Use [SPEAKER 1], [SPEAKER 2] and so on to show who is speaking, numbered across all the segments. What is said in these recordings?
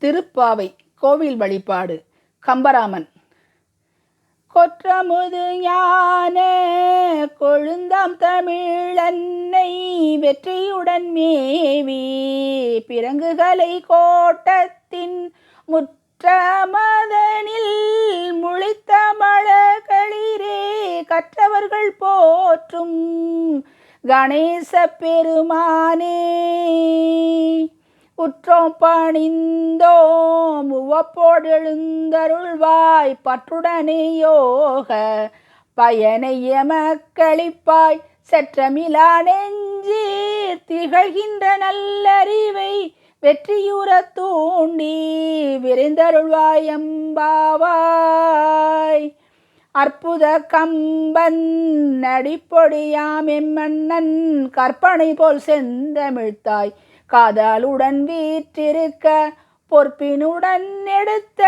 [SPEAKER 1] திருப்பாவை கோவில் வழிபாடு கம்பராமன். கொற்றமுது ஞான கொழுந்தாம் தமிழன்னை வெற்றியுடன் மேவி பிறங்குகளை கோட்டத்தின் முற்றமதனில் முழித்த மழகளிரே கற்றவர்கள் போற்றும் கணேச பெருமானே. உற்றோம் பணிந்தோம். உவப்போடு எழுந்தருள்வாய். பற்றுடனே யோக. பயனை எமக்களிப்பாய். செற்றமிலா நெஞ்சி. திகழ்கின்ற நல்லறிவை வெற்றியுற தூண்டி. விரைந்தருள்வாய் எம்பாவாய் அற்புத கம்பன் நடிப்பொடியாம். எம்மன்னன் கற்பனை போல் செந்தமிழ்த்தாய். காதலுடன் வீற்றிருக்க பொற்பினுடன் எடுத்த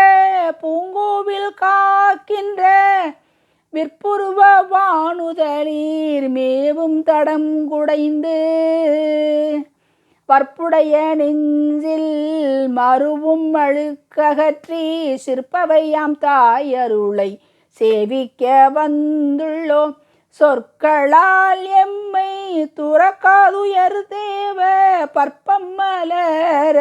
[SPEAKER 1] பூங்கோவில் காக்கின்ற விற்புருவ வானுதலீர் மேவும் தடம் குடைந்து வற்புடைய நெஞ்சில் மறுவும் அழுக்ககற்றி சிற்பவையாம் தாயருளை சேவிக்க வந்துள்ளோம். சொற்களால் எம்மை துறக்காதுயர் தேவ பற்பம் மலர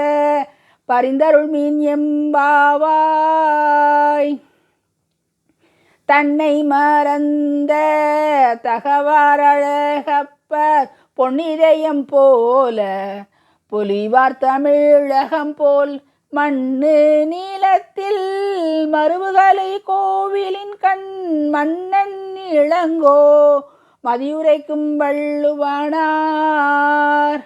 [SPEAKER 1] பரிந்தருள் மீன் எம்பாவாய். தன்னை மறந்த தகவாரழகப்பர் பொன்னிதயம் போல பொலிவார் தமிழகம் போல் மண்ணு நீளத்தில் மருவுகளை கோவிலின் கண் மன்னன் இளங்கோ மதியுரைக்கும் வள்ளுவனார்.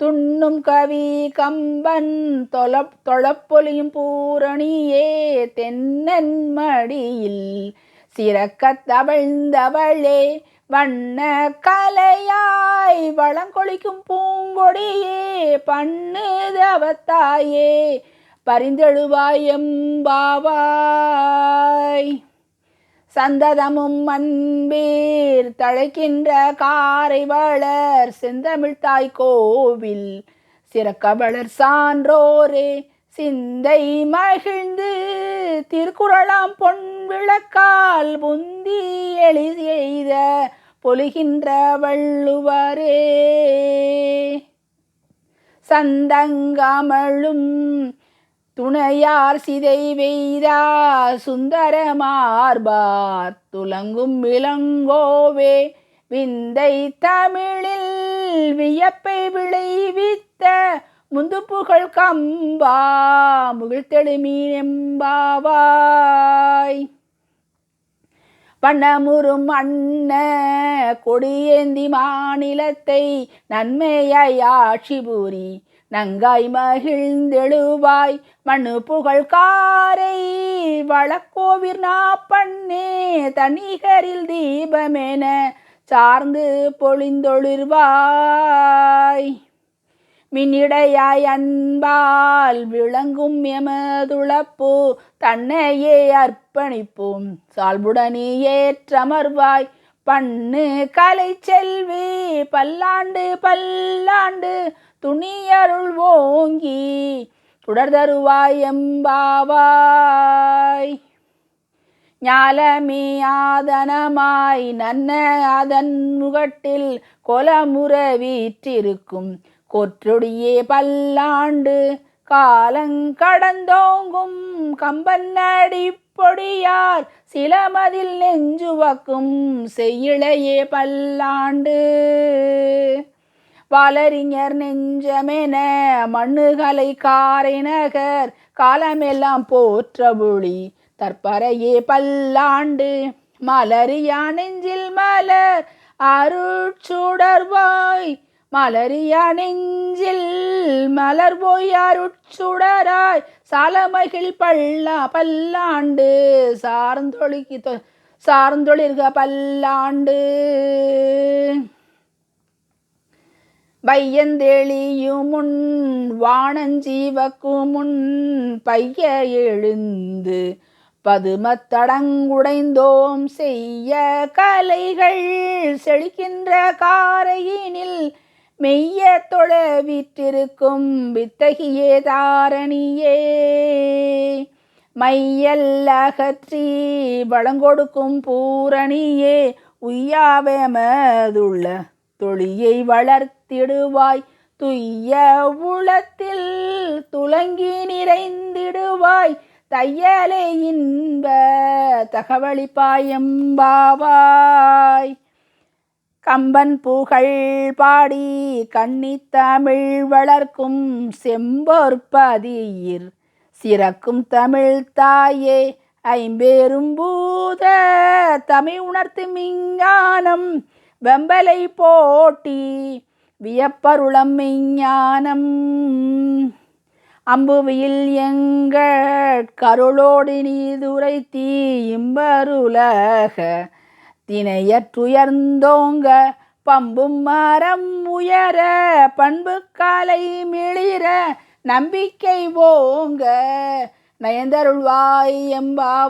[SPEAKER 1] துண்ணும் கவி கம்பன் தொல தொழப்பொலியும் பூரணியே தென்னன் மடியில் சிறக்கத் தவழ்ந்தவளே வண்ண கலையாய் வளங்கொழிக்கும் பூங்கொடியே பண்ணு தவத்தாயே பரிந்தெழுவாயம் பாவாய் சந்ததமும் அன்பீர் தழைக்கின்ற காரை வளர் செந்தமிழ்தாய் கோவில் சிறக்கவளர் சான்றோரே சிந்தை மகிழ்ந்து திருக்குறளாம் பொன் விளக்கால் புந்தி எளி செய்த பொழுகின்ற வள்ளுவரே. சந்தங்கமழும் துணையார் சிதை வெய்தா சுந்தரமார்பார் துலங்கும் விலங்கோவே. விந்தை தமிழில் வியப்பை விளைவித்த முந்து புகழ் கம்பா முகிழ்த்தெழுமீனெம்பாவா எம்பாவாய் வண்ணமுறும் அண்ண கொடியேந்தி மாநிலத்தை நன்மையாய் ஆட்சி பூரி. நங்காய் மகிழ்ந்தெழுவாய் மண்ணு புகழ் காரை வளக்கோவிர் நாப்பண்ணே தனிகரில் தீபமென சார்ந்து பொழிந்தொழிர்வாய். மின்னிடையாய் அன்பால் விளங்கும் எமதுளப்பு தன்னையே அர்ப்பணிப்போம். சால்புடனே ஏற்றமர்வாய் பண்ணு கலை செல்வி பல்லாண்டு பல்லாண்டு துணியருள் ஓங்கி தொடர்தருவாய் எம்பாவாய். ஞாலமே ஆதனமாய் நன்ன அதன் முகட்டில் கொலமுற வீற்றிருக்கும். கொற்றொடியே பல்லாண்டு காலங்கடந்தோங்கும் கம்பன் அடிப்பொடியார் சிலமதில் நெஞ்சுவக்கும் செய்யிழையே பல்லாண்டு. வளரிஞர் நெஞ்சமென மண்ணுகளை காரை நகர் காலமெல்லாம் போற்றபொழி தற்பறையே பல்லாண்டு. மலரியா நெஞ்சில் மலர் அருட்சுடர்வாய் மலரியா நெஞ்சில் மலர் போய் சாலமகிழ் பல்லா பல்லாண்டு சார்ந்தொழிக்கு சார்ந்தொழிர்க பல்லாண்டு. வையந்தெளியும் முன் வானஞ்சீவக்கும் முன் பைய எழுந்து பதுமத்தடங்குடைந்தோம் செய்ய கலைகள் செழிக்கின்ற காரையினில் மெய்ய தொழ விற்றிருக்கும் வித்தகியே தாரணியே. மையல்லகற்றி வளங்கொடுக்கும் பூரணியே. உய்யாவமதுள்ள தொழியை வளர்த்திடுவாய். துய்ய உளத்தில் துளங்கி நிறைந்திடுவாய். தையலே இன்ப தகவளிப்பாயம்பாவாய் கம்பன் புகழ் பாடி கன்னித்தமிழ் வளர்க்கும் செம்பொற்பதியிர் சிறக்கும் தமிழ் தாயே ஐம்பேரும் பூத தமிழ் உணர்த்து மிஞ்ஞானம் வெம்பலை போட்டி வியப்பருளம் மிஞ்ஞானம் அம்புவியில் எங்கள் கருளோடு தீயும் இம்பருலக தினையற்றுயர்ந்தோங்க பம்பும் மரம் உயர பண்பு காலை மிளிர நம்பிக்கை ஓங்க நயந்தருள்வாய் எம்பாவாய்.